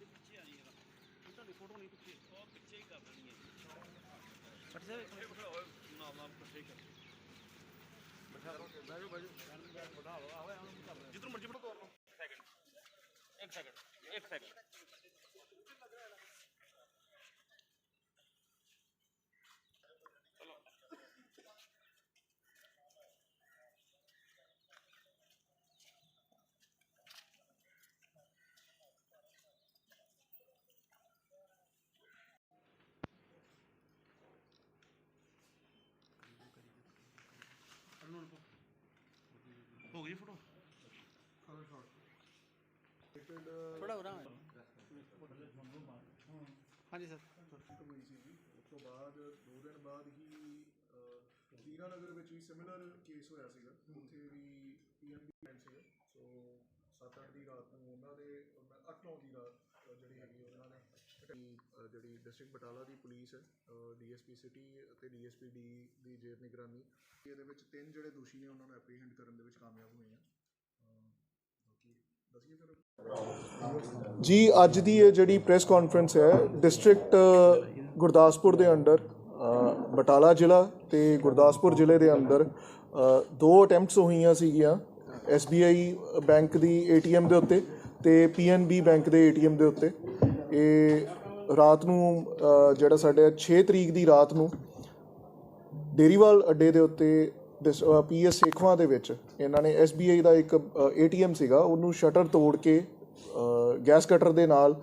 ਪਿੱਛੇ ਆ ਜੀ ਇਹਦਾ ਤੁਹਾਡੀ ਫੋਟੋ ਨਹੀਂ ਪਿੱਛੇ ਉਹ ਪਿੱਛੇ ਹੀ ਕਰ ਦੇਣੀ ਹੈ ਫਟ ਸਾਹਿਬ ਇਹ ਬਿਠਾਓ ਨਾ ਨਾ ਪਿੱਛੇ ਕਰ ਬੈਠੋ ਬੈਠੋ ਬਿਠਾਓ ਆਵੇ ਜਿੱਧਰ ਮਰਜ਼ੀ ਬਿਠਾ ਤੋਰ ਲਓ ਸੈਕਿੰਡ ਇੱਕ ਸੈਕਿੰਡ ਇੱਕ ਸੈਕਿੰਡ ਹੋ ਗਈ ਫੋਟੋ ਥੋੜਾ ਹੋ ਹਾਂਜੀ ਸਰ। ਚਰਚਿਤ ਹੋਈ ਸੀਗੀ ਉਸ ਤੋਂ ਬਾਅਦ ਦੋ ਦਿਨ ਬਾਅਦ ਹੀ ਅਹ, ਨਗਰ ਵਿੱਚ ਵੀ ਸਿਮਿਲਰ ਕੇਸ ਹੋਇਆ ਸੀਗਾ। ਉੱਥੇ ਵੀ ਪੀਐਨਬੀ ਬੈਂਕ ਸੀਗਾ। ਸੋ 7-8 ਦੀ ਰਾਤ ਨੂੰ ਉਹਨਾਂ ਦੇ 8-9 ਦੀ ਰਾਤ ਜਿਹੜੀ ਹੈਗੀ ਉਹਨਾਂ ਨੇ ਜਿਹੜੀ ਡਿਸਟ੍ਰਿਕਟ ਬਟਾਲਾ ਦੀ ਪੁਲਿਸ ਹੈ ਡੀਐਸਪੀ ਸਿਟੀ ਅਤੇ ਡੀਐਸਪੀ ਡੀ ਦੀ ਜੇਰ ਨਿਗਰਾਨੀ। ਇਹਦੇ ਵਿੱਚ ਤਿੰਨ ਜਿਹੜੇ ਦੋਸ਼ੀ ਨੇ ਉਹਨਾਂ ਨੂੰ ਐਪਰੀਹੈਂਡ ਕਰਨ ਦੇ ਵਿੱਚ ਕਾਮਯਾਬ ਹੋਏ ਆ। ਜੀ, ਅੱਜ ਦੀ ਇਹ ਜਿਹੜੀ ਪ੍ਰੈਸ ਕਾਨਫਰੰਸ ਹੈ ਡਿਸਟ੍ਰਿਕਟ ਗੁਰਦਾਸਪੁਰ ਦੇ ਅੰਡਰ ਬਟਾਲਾ ਜ਼ਿਲ੍ਹਾ ਤੇ ਗੁਰਦਾਸਪੁਰ ਜ਼ਿਲ੍ਹੇ ਦੇ ਅੰਦਰ ਦੋ ਅਟੈਂਪਟਸ ਹੋਈਆਂ ਸੀਗੀਆਂ SBI ਬੈਂਕ ਦੀ ATM ਦੇ ਉੱਤੇ ਤੇ PNB ਬੈਂਕ ਦੇ ATM ਦੇ ਉੱਤੇ। ਇਹ ਰਾਤ ਨੂੰ ਜਿਹੜਾ ਸਾਡੇ 6 ਤਰੀਕ ਦੀ ਰਾਤ ਨੂੰ ਡੇਰੀਵਾਲ ਅੱਡੇ ਦੇ ਉੱਤੇ ਪੀਐਸ ਸੇਖਵਾਂ ਦੇ ਵਿੱਚ ਇਹਨਾਂ ਨੇ SBI ਦਾ ਇੱਕ ATM ਸੀਗਾ, ਉਹਨੂੰ ਸ਼ਟਰ ਤੋੜ ਕੇ ਗੈਸ ਕਟਰ ਦੇ ਨਾਲ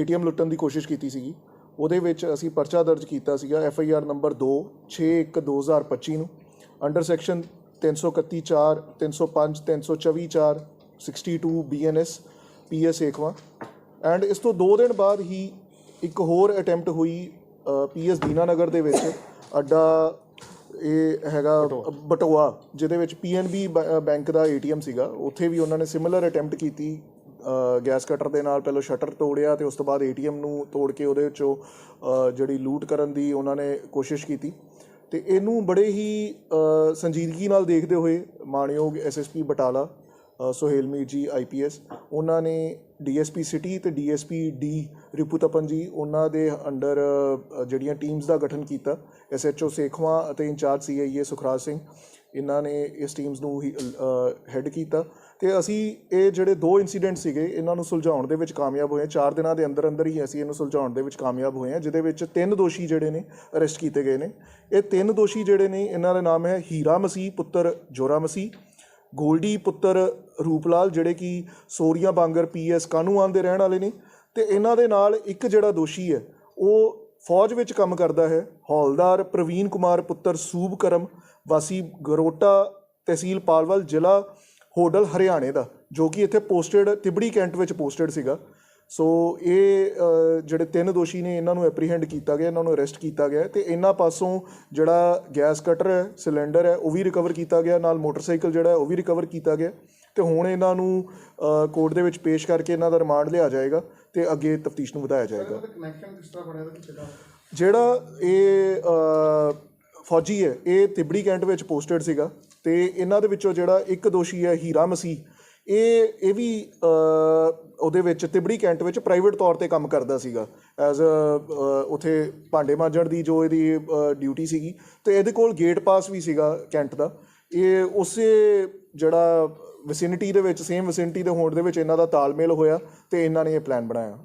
ATM ਲੁੱਟਣ ਦੀ ਕੋਸ਼ਿਸ਼ ਕੀਤੀ ਸੀਗੀ। ਉਹਦੇ ਵਿੱਚ ਅਸੀਂ ਪਰਚਾ ਦਰਜ ਕੀਤਾ ਸੀਗਾ ਐੱਫ ਆਈ ਆਰ ਨੰਬਰ 2 6/1/2025 ਨੂੰ। Under section 331 4 305 324 4 62 BNS PS Sekhwan. And ਇਸ ਤੋਂ 2 ਦਿਨ ਬਾਅਦ ਹੀ ਇੱਕ ਹੋਰ ਅਟੈਂਪਟ ਹੋਈ ਪੀਐਸ ਦੀਨਾਨਗਰ ਦੇ ਵਿੱਚ। ਅੱਡਾ ਇਹ ਹੈਗਾ ਬਟੋਆ। ਜਿਹਦੇ ਵਿੱਚ ਪੀਐਨਬੀ ਬੈਂਕ ਦਾ ਏਟੀਐਮ ਸੀਗਾ। ਉੱਥੇ ਵੀ ਉਹਨਾਂ ਨੇ ਸਿਮਿਲਰ ਅਟੈਂਪਟ ਕੀਤੀ ਗੈਸ ਕਟਰ ਦੇ ਨਾਲ ਪਹਿਲਾਂ ਸ਼ਟਰ ਤੋੜਿਆ ਤੇ ਉਸ ਤੋਂ ਬਾਅਦ ਏਟੀਐਮ ਨੂੰ ਤੋੜ ਕੇ ਉਹਦੇ ਵਿੱਚੋਂ ਜਿਹੜੀ ਲੂਟ ਕਰਨ ਦੀ ਉਹਨਾਂ ਨੇ ਕੋਸ਼ਿਸ਼ ਕੀਤੀ। ਤੇ ਇਹਨੂੰ ਬੜੇ ਹੀ ਸੰਜੀਦਗੀ ਨਾਲ ਦੇਖਦੇ ਹੋਏ ਮਾਣਯੋਗ ਐਸਐਸਪੀ ਬਟਾਲਾ ਸੁਹੇਲ ਮੀਰ ਜੀ ਆਈਪੀਐਸ ਉਹਨਾਂ ਨੇ ਡੀਐਸਪੀ ਸਿਟੀ ਤੇ ਡੀਐਸਪੀ ਡੀ ਰਿਪੂਤਪਨ ਜੀ, ਉਹਨਾਂ ਦੇ ਅੰਡਰ ਜਿਹੜੀਆਂ ਟੀਮਸ ਦਾ ਗਠਨ ਕੀਤਾ ਐਸਐਚਓ ਸੇਖਵਾਂ ਅਤੇ ਇੰਚਾਰਜ ਸੀਆਈਏ ਸੁਖਰਾਜ ਸਿੰਘ। ਇਹਨਾਂ ਨੇ ਇਸ ਟੀਮਸ ਨੂੰ ਹੀ ਹੈੱਡ ਕੀਤਾ। ਤੇ ਅਸੀਂ ਇਹ ਜਿਹੜੇ ਦੋ ਇਨਸੀਡੈਂਟ ਸੀਗੇ, ਇਹਨਾਂ ਨੂੰ ਸੁਲਝਾਉਣ ਦੇ ਵਿੱਚ ਕਾਮਯਾਬ ਹੋਏ ਹਾਂ। ਚਾਰ ਦਿਨਾਂ ਦੇ ਅੰਦਰ ਅੰਦਰ ਹੀ ਅਸੀਂ ਇਹਨੂੰ ਸੁਲਝਾਉਣ ਦੇ ਵਿੱਚ ਕਾਮਯਾਬ ਹੋਏ ਹਾਂ, ਜਿਹਦੇ ਵਿੱਚ ਤਿੰਨ ਦੋਸ਼ੀ ਜਿਹੜੇ ਨੇ ਅਰੈਸਟ ਕੀਤੇ ਗਏ ਨੇ। ਇਹ ਤਿੰਨ ਦੋਸ਼ੀ ਜਿਹੜੇ ਨੇ, ਇਹਨਾਂ ਦਾ ਨਾਮ ਹੈ ਹੀਰਾ ਮਸੀਹ, ਪੁੱਤਰ ਜੋਰਾ ਮਸੀਹ, ਗੋਲਡੀ ਪੁੱਤਰ ਰੂਪਲਾਲ ਜਿਹੜੇ ਕਿ ਸੋਰੀਆ ਬਾਂਗਰ ਪੀਐਸ ਕਾਨੂੰਨ ਦੇ ਰਹਿਣ ਵਾਲੇ ਨੇ ਤੇ ਇਹਨਾਂ ਦੇ ਨਾਲ ਇੱਕ ਜਿਹੜਾ ਦੋਸ਼ੀ ਹੈ, ਉਹ ਫੌਜ ਵਿੱਚ ਕੰਮ ਕਰਦਾ ਹੈ। ਹੌਲਦਾਰ ਪ੍ਰਵੀਨ ਕੁਮਾਰ ਪੁੱਤਰ ਸੂਬ ਕਰਮ, ਵਾਸੀ ਗਰੋਟਾ ਤਹਿਸੀਲ ਪਾਲਵਲ, ਜ਼ਿਲ੍ਹਾ ਹੋਡਲ ਹਰਿਆਣੇ ਦਾ, ਜੋ ਕਿ ਇੱਥੇ ਪੋਸਟਡ ਤਿਬੜੀ ਕੈਂਟ ਵਿੱਚ ਪੋਸਟਡ ਸੀਗਾ। ਸੋ ਇਹ ਜਿਹੜੇ ਤਿੰਨ ਦੋਸ਼ੀ ਨੇ, ਇਹਨਾਂ ਨੂੰ ਐਪਰੀਹੈਂਡ ਕੀਤਾ ਗਿਆ, ਇਹਨਾਂ ਨੂੰ ਅਰੈਸਟ ਕੀਤਾ ਗਿਆ ਤੇ ਇਹਨਾਂ ਪਾਸੋਂ ਜਿਹੜਾ ਗੈਸ ਕਟਰ ਹੈ, ਸਿਲੰਡਰ ਹੈ, ਉਹ ਵੀ ਰਿਕਵਰ ਕੀਤਾ ਗਿਆ, ਨਾਲ ਮੋਟਰਸਾਈਕਲ ਜਿਹੜਾ ਹੈ, ਉਹ ਵੀ ਰਿਕਵਰ ਕੀਤਾ ਗਿਆ। ਤੇ ਹੁਣ ਇਹਨਾਂ ਨੂੰ ਕੋਰਟ ਦੇ ਵਿੱਚ ਪੇਸ਼ ਕਰਕੇ ਇਹਨਾਂ ਦਾ ਰਿਮਾਂਡ ਲਿਆ ਜਾਏਗਾ ਤੇ ਅੱਗੇ ਤਫਤੀਸ਼ ਨੂੰ ਵਧਾਇਆ ਜਾਏਗਾ। ਕਨੈਕਸ਼ਨ ਕਿਸ ਤਰ੍ਹਾਂ ਬਣਿਆ ਦਾ ਕਿਸੇ ਦਾ? ਜਿਹੜਾ ਇਹ ਫੌਜੀ ਹੈ ਇਹ ਤਿਬੜੀ ਕੈਂਟ ਵਿੱਚ ਪੋਸਟਡ ਸੀਗਾ ਤੇ ਇਹਨਾਂ ਦੇ ਵਿੱਚੋਂ ਜਿਹੜਾ ਇੱਕ ਦੋਸ਼ੀ ਹੈ ਹੀਰਾ ਮਸੀਹ ਇਹ ਇਹ ਵੀ ਉਹਦੇ ਵਿੱਚ ਤਿਬੜੀ ਕੈਂਟ ਵਿੱਚ ਪ੍ਰਾਈਵੇਟ ਤੌਰ ਤੇ ਕੰਮ ਕਰਦਾ ਸੀਗਾ ਐਜ਼ ਅ ਉਥੇ ਭਾਂਡੇ ਮਾਂਜਣ ਦੀ ਜੋ ਇਹਦੀ ਡਿਊਟੀ ਸੀਗੀ ਤੇ ਇਹਦੇ ਕੋਲ ਗੇਟ ਪਾਸ ਵੀ ਸੀਗਾ ਕੈਂਟ ਦਾ। ਇਹ ਉਸੇ ਜਿਹੜਾ ਵਿਸਿਨਿਟੀ ਦੇ ਵਿੱਚ ਸੇਮ ਵਿਸਿਨਿਟੀ ਦੇ ਹੋਣ ਦੇ ਵਿੱਚ ਇਹਨਾਂ ਦਾ ਤਾਲਮੇਲ ਹੋਇਆ ਤੇ ਇਹਨਾਂ ਨੇ ਇਹ ਪਲਾਨ ਬਣਾਇਆ।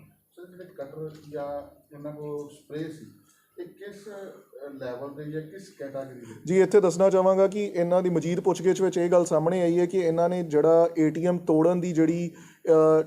ਕਟਰ ਜਾਂ ਇਹਨਾਂ ਕੋ ਸਪਰੇ ਸੀ ਇਹ ਕਿਸ ਲੈਵਲ ਦੇ ਜਾਂ ਕਿਸ ਕੈਟਾਗਰੀ ਦੇ? ਜੀ ਇੱਥੇ ਦੱਸਣਾ ਚਾਹਾਂਗਾ ਕਿ ਇਹਨਾਂ ਦੀ ਮਜੀਦ ਪੁੱਛਗਿੱਛ ਵਿੱਚ ਇਹ ਗੱਲ ਸਾਹਮਣੇ ਆਈ ਹੈ ਕਿ ਇਹਨਾਂ ਨੇ ਜਿਹੜਾ ਏਟੀਐਮ ਤੋੜਨ ਦੀ ਜਿਹੜੀ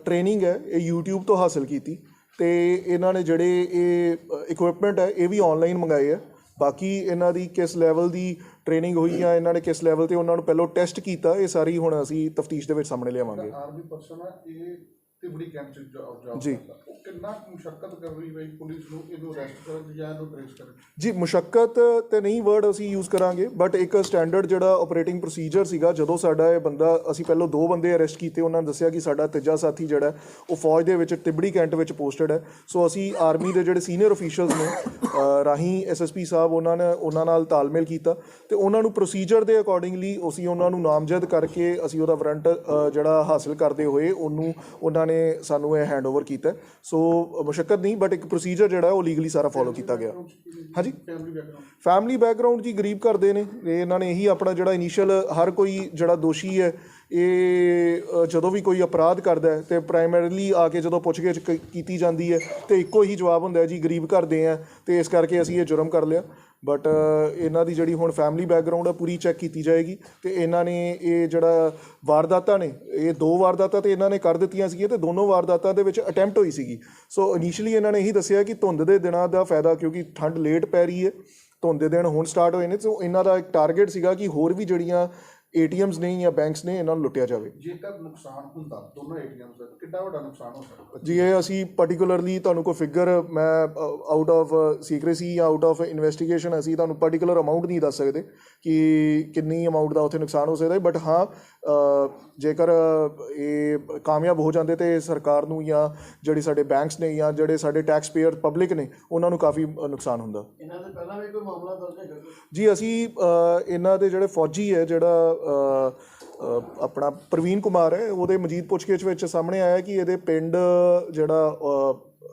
ਟ੍ਰੇਨਿੰਗ ਹੈ ਇਹ YouTube ਤੋਂ ਹਾਸਲ ਕੀਤੀ ਤੇ ਇਹਨਾਂ ਨੇ ਜਿਹੜੇ ਇਹ ਇਕਵਿਪਮੈਂਟ ਹੈ ਇਹ ਵੀ ਆਨਲਾਈਨ ਮੰਗਾਏ ਆ ਬਾਕੀ ਇਹਨਾਂ ਦੀ ਕਿਸ ਲੈਵਲ ਦੀ ਟ੍ਰੇਨਿੰਗ ਹੋਈ ਆ ਇਹਨਾਂ ਨੇ ਕਿਸ ਲੈਵਲ ਤੇ ਉਹਨਾਂ ਨੂੰ ਪਹਿਲਾਂ ਟੈਸਟ ਕੀਤਾ, ਇਹ ਸਾਰੀ ਹੁਣ ਅਸੀਂ ਤਫਤੀਸ਼ ਦੇ ਵਿੱਚ ਸਾਹਮਣੇ ਲਿਆਵਾਂਗੇ। ਆਰਮੀ ਪਰਸਨ ਆ, ਇਹ ਤਿਬੜੀ ਕੈਂਪ ਚ ਜੌਬ ਜੀ। ਉਹ ਕਿੰਨਾ ਮੁਸ਼ਕਲ ਕਰ ਰਹੀ ਬਈ ਪੁਲਿਸ ਨੂੰ ਇਹਨੂੰ ਅਰੈਸਟ ਕਰਨ ਦੀ ਜਾਂ ਇਹਨੂੰ ਟ੍ਰੇਸ ਕਰਨ ਦੀ? ਜੀ ਮੁਸ਼ਕਲ ਤੇ ਨਹੀਂ ਵਰਡ ਅਸੀਂ ਯੂਜ਼ ਕਰਾਂਗੇ ਬਟ ਇੱਕ ਸਟੈਂਡਰਡ ਜਿਹੜਾ ਆਪਰੇਟਿੰਗ ਪ੍ਰੋਸੀਜਰ ਸੀਗਾ ਜਦੋਂ ਸਾਡਾ ਇਹ ਬੰਦਾ ਅਸੀਂ ਪਹਿਲਾਂ ਦੋ ਬੰਦੇ ਅਰੈਸਟ ਕੀਤੇ ਉਹਨਾਂ ਨੇ ਦੱਸਿਆ ਕਿ ਸਾਡਾ ਤੀਜਾ ਸਾਥੀ ਜਿਹੜਾ ਉਹ ਫੌਜ ਦੇ ਵਿੱਚ ਤਿਬੜੀ ਕੈਂਟ ਵਿੱਚ ਪੋਸਟਡ ਹੈ ਸੋ ਅਸੀਂ ਆਰਮੀ ਦੇ ਜਿਹੜੇ ਸੀਨੀਅਰ ਅਫੀਸ਼ੀਅਲਸ ਨੇ ਰਾਹੀਂ ਐਸਐਸਪੀ ਸਾਹਿਬ ਉਹਨਾਂ ਨੇ ਉਹਨਾਂ ਨਾਲ ਤਾਲਮੇਲ ਕੀਤਾ ਤੇ ਉਹਨਾਂ ਨੂੰ ਪ੍ਰੋਸੀਜਰ ਦੇ ਅਕੋਰਡਿੰਗਲੀ ਅਸੀਂ ਉਹਨਾਂ ਨੂੰ ਨਾਮਜ਼ਦ ਕਰਕੇ ਅਸੀਂ ਉਹਦਾ ਵਾਰੰਟ ਜਿਹੜਾ ਹਾਸਲ ਕਰਦੇ ਹੋਏ ਉਹਨੂੰ ਉਹਨਾਂ ਨੇ ਸਾਨੂੰ ਇਹ ਹੈਂਡਓਵਰ ਕੀਤਾ। ਸੋ ਮੁਸ਼ਕਲ ਨਹੀਂ ਬਟ ਇੱਕ ਪ੍ਰੋਸੀਜਰ ਜਿਹੜਾ, ਉਹ ਲੀਗਲੀ ਸਾਰਾ ਫੋਲੋ ਕੀਤਾ ਗਿਆ। ਹਾਂਜੀ? ਫੈਮਿਲੀ ਬੈਕਗ੍ਰਾਉਂਡ ਜੀ ਗਰੀਬ ਕਰਦੇ ਨੇ। ਇਹਨਾਂ ਨੇ ਇਹੀ ਆਪਣਾ ਜਿਹੜਾ ਇਨੀਸ਼ੀਅਲ ਹਰ ਕੋਈ ਜਿਹੜਾ ਦੋਸ਼ੀ ਹੈ, ਇਹ ਜਦੋਂ ਵੀ ਕੋਈ ਅਪਰਾਧ ਕਰਦਾ ਹੈ, ਤੇ ਪ੍ਰਾਇਮਰੀਲੀ ਆ ਕੇ ਜਦੋਂ ਪੁੱਛਗਿੱਛ ਕੀਤੀ ਜਾਂਦੀ ਹੈ, ਤੇ ਇੱਕੋ ਹੀ ਜਵਾਬ ਹੁੰਦਾ ਹੈ ਜੀ, ਗਰੀਬ ਘਰ ਦੇ ਆ, ਤੇ ਇਸ ਕਰਕੇ ਅਸੀਂ ਇਹ ਜੁਰਮ ਕਰ ਲਿਆ। ਬਟ ਇਹਨਾਂ ਦੀ ਜਿਹੜੀ ਹੁਣ ਫੈਮਿਲੀ ਬੈਕਗ੍ਰਾਉਂਡ ਆ, ਪੂਰੀ ਚੈੱਕ ਕੀਤੀ ਜਾਏਗੀ। ਤੇ ਇਹਨਾਂ ਨੇ ਇਹ ਜਿਹੜਾ ਵਾਰਦਾਤਾਂ ਨੇ, ਇਹ ਦੋ ਵਾਰਦਾਤਾਂ ਤੇ ਇਹਨਾਂ ਨੇ ਕਰ ਦਿੱਤੀਆਂ ਸੀਗੀਆਂ ਤੇ ਦੋਨੋਂ ਵਾਰਦਾਤਾਂ ਦੇ ਵਿੱਚ ਅਟੈਂਪਟ ਹੋਈ ਸੀਗੀ। ਸੋ ਇਨੀਸ਼ੀਅਲੀ ਇਹਨਾਂ ਨੇ ਇਹੀ ਦੱਸਿਆ ਕਿ ਧੁੰਦ ਦੇ ਦਿਨਾਂ ਦਾ ਫਾਇਦਾ ਕਿਉਂਕਿ ਠੰਡ ਲੇਟ ਪੈ ਰਹੀ ਹੈ, ਧੁੰਦ ਦੇ ਦਿਨ ਹੁਣ ਸਟਾਰਟ ਹੋਏ ਨੇ ਸੋ ਇਹਨਾਂ ਦਾ ਇੱਕ ਟਾਰਗੇਟ ਸੀਗਾ ਕਿ ਹੋਰ ਵੀ ਜਿਹੜੀਆਂ ਏਟੀਐਮਸ ਨੇ ਜਾਂ ਬੈਂਕਸ ਨੇ ਇਹਨਾਂ ਨੂੰ ਲੁੱਟਿਆ ਜਾਵੇ। ਜੇਕਰ ਨੁਕਸਾਨ ਹੁੰਦਾ ਦੋਨੋਂ ਏਟੀਐਮਸ ਦਾ ਤਾਂ ਕਿੰਨਾ ਵੱਡਾ ਨੁਕਸਾਨ ਹੋ ਸਕਦਾ? ਜੀ ਇਹ ਅਸੀਂ ਪਾਰਟਿਕੂਲਰਲੀ ਤੁਹਾਨੂੰ ਕੋਈ ਫਿਗਰ ਮੈਂ ਆਊਟ ਆਫ ਸੀਕ੍ਰੇਸੀ ਜਾਂ ਆਊਟ ਆਫ ਇਨਵੈਸਟੀਗੇਸ਼ਨ ਅਸੀਂ ਤੁਹਾਨੂੰ ਪਾਰਟਿਕੂਲਰ ਅਮਾਉਂਟ ਨਹੀਂ ਦੱਸ ਸਕਦੇ ਕਿ ਕਿੰਨੀ ਅਮਾਉਂਟ ਦਾ ਉੱਥੇ ਨੁਕਸਾਨ ਹੋ ਸਕਦਾ ਬਟ ਹਾਂ ਜੇਕਰ ਇਹ ਕਾਮਯਾਬ ਹੋ ਜਾਂਦੇ ਤੇ ਸਰਕਾਰ ਨੂੰ ਜਾਂ ਜਿਹੜੇ ਸਾਡੇ ਬੈਂਕਸ ਨੇ ਜਾਂ ਜਿਹੜੇ ਸਾਡੇ ਟੈਕਸ ਪੇਅਰ ਪਬਲਿਕ ਨੇ ਉਹਨਾਂ ਨੂੰ ਕਾਫੀ ਨੁਕਸਾਨ ਹੁੰਦਾ। ਇਹਨਾਂ ਦੇ ਪਹਿਲਾਂ ਵੀ ਕੋਈ ਮਾਮਲਾ ਦਰਜ ਜੀ ਅਸੀਂ ਇਹਨਾਂ ਦੇ ਜਿਹੜੇ ਫੌਜੀ ਹੈ ਜਿਹੜਾ ਆਪਣਾ ਪ੍ਰਵੀਨ ਕੁਮਾਰ ਹੈ ਉਹਦੇ ਮਜੀਦ ਪੁੱਛਗਿੱਛ ਵਿੱਚ ਸਾਹਮਣੇ ਆਇਆ ਕਿ ਇਹਦੇ ਪਿੰਡ ਜਿਹੜਾ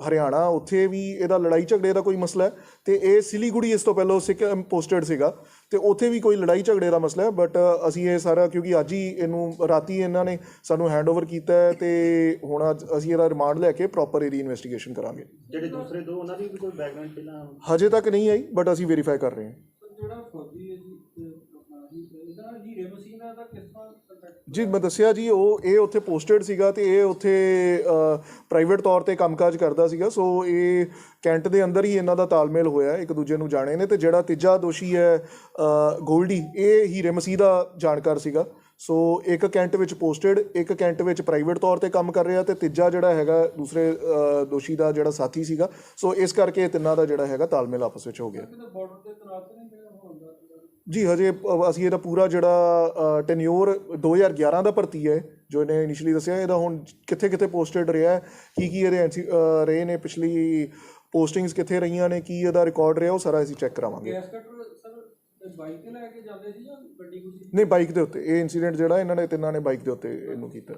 ਹਰਿਆਣਾ ਉੱਥੇ ਵੀ ਇਹਦਾ ਲੜਾਈ ਝਗੜੇ ਦਾ ਕੋਈ ਮਸਲਾ ਹੈ ਤੇ ਇਹ ਸਿਲੀਗੁੜੀ ਇਸ ਤੋਂ ਪਹਿਲਾਂ ਸਿੱਖ ਪੋਸਟਡ ਸੀਗਾ ਤੇ ਉੱਥੇ ਵੀ ਕੋਈ ਲੜਾਈ ਝਗੜੇ ਦਾ ਮਸਲਾ ਹੈ ਬਟ ਅਸੀਂ ਇਹ ਸਾਰਾ ਕਿਉਂਕਿ ਅੱਜ ਹੀ ਇਹਨੂੰ ਰਾਤੀ ਇਹਨਾਂ ਨੇ ਸਾਨੂੰ ਹੈਂਡਓਵਰ ਕੀਤਾ ਹੈ ਤੇ ਹੁਣ ਅੱਜ ਅਸੀਂ ਇਹਦਾ ਰਿਮਾਂਡ ਲੈ ਕੇ ਪ੍ਰੋਪਰ ਇਹਦੀ ਇਨਵੈਸਟੀਗੇਸ਼ਨ ਕਰਾਂਗੇ। ਜਿਹੜੇ ਦੂਸਰੇ ਦੋ ਉਹਨਾਂ ਦੀ ਵੀ ਕੋਈ ਬੈਕਗ੍ਰਾਉਂਡ ਪਹਿਲਾਂ ਹਜੇ ਤੱਕ ਨਹੀਂ ਆਈ ਬਟ ਅਸੀਂ ਵੈਰੀਫਾਈ ਕਰ ਰਹੇ ਹਾਂ। ਜਿਹੜਾ ਫੌਜੀ ਹੈ ਜੀ ਤੇ ਆਪਣਾ ਜੀ ਇਹਦਾ ਹੀਰੇ ਮਸੀਹ ਨਾਲ ਦਾ ਕਿਸ ਤਰ੍ਹਾਂ ਕੰਟੈਕਟ ਜੀ ਮੈਂ ਦੱਸਿਆ ਜੀ ਉਹ ਇਹ ਉੱਥੇ ਪੋਸਟਡ ਸੀਗਾ ਤੇ ਇਹ ਉੱਥੇ ਪ੍ਰਾਈਵੇਟ ਤੌਰ ਤੇ ਕੰਮਕਾਜ ਕਰਦਾ ਸੀਗਾ ਸੋ ਇਹ ਕੈਂਟ ਦੇ ਅੰਦਰ ਹੀ ਇਹਨਾਂ ਦਾ ਤਾਲਮੇਲ ਹੋਇਆ ਇੱਕ ਦੂਜੇ ਨੂੰ ਜਾਣੇ ਨੇ ਤੇ ਜਿਹੜਾ ਤੀਜਾ ਦੋਸ਼ੀ ਹੈ ਗੋਲਡੀ ਇਹ ਹੀਰੇ ਮਸੀਹ ਦਾ ਜਾਣਕਾਰ ਸੀਗਾ। ਸੋ ਇੱਕ ਕੈਂਟ ਵਿੱਚ ਪੋਸਟਡ ਇੱਕ ਕੈਂਟ ਵਿੱਚ ਪ੍ਰਾਈਵੇਟ ਤੌਰ ਤੇ ਕੰਮ ਕਰ ਰਿਹਾ ਤੇ ਤੀਜਾ ਜਿਹੜਾ ਹੈਗਾ ਦੂਸਰੇ ਦੋਸ਼ੀ ਦਾ ਜਿਹੜਾ ਸਾਥੀ ਸੀਗਾ। ਸੋ ਇਸ ਕਰਕੇ ਇਹ ਤਿੰਨਾਂ ਦਾ ਜਿਹੜਾ ਹੈਗਾ ਤਾਲਮੇਲ ਆਪਸ ਵਿੱਚ ਹੋ ਗਿਆ। ਜੀ ਹਜੇ ਅਸੀਂ ਇਹਦਾ ਪੂਰਾ ਜਿਹੜਾ ਟੈਨਿਓਰ 2011 ਦਾ ਭਰਤੀ ਹੈ ਜੋ ਇਹਨੇ ਇਨੀਸ਼ੀਅਲੀ ਦੱਸਿਆ ਇਹਦਾ ਹੁਣ ਕਿੱਥੇ ਕਿੱਥੇ ਪੋਸਟਡ ਰਿਹਾ ਹੈ, ਕੀ ਕੀ ਇਹਦੇ ਰਹੇ ਨੇ ਪਿਛਲੀ ਪੋਸਟਿੰਗਸ ਕਿੱਥੇ ਰਹੀਆਂ ਨੇ ਕੀ ਇਹਦਾ ਰਿਕਾਰਡ ਰਿਹਾ ਉਹ ਸਾਰਾ ਅਸੀਂ ਚੈੱਕ ਕਰਾਵਾਂਗੇ। ਬਾਈਕ ਤੇ ਲੈ ਕੇ ਜਾਂਦੇ ਸੀ ਜਾਂ ਗੱਡੀ ਗੁੱਡੀ ਨਹੀਂ ਬਾਈਕ ਦੇ ਉੱਤੇ ਇਹ ਇਨਸੀਡੈਂਟ ਜਿਹੜਾ ਇਹਨਾਂ ਨੇ ਤਿੰਨਾਂ ਨੇ ਬਾਈਕ ਦੇ ਉੱਤੇ ਇਹਨੂੰ ਕੀਤਾ।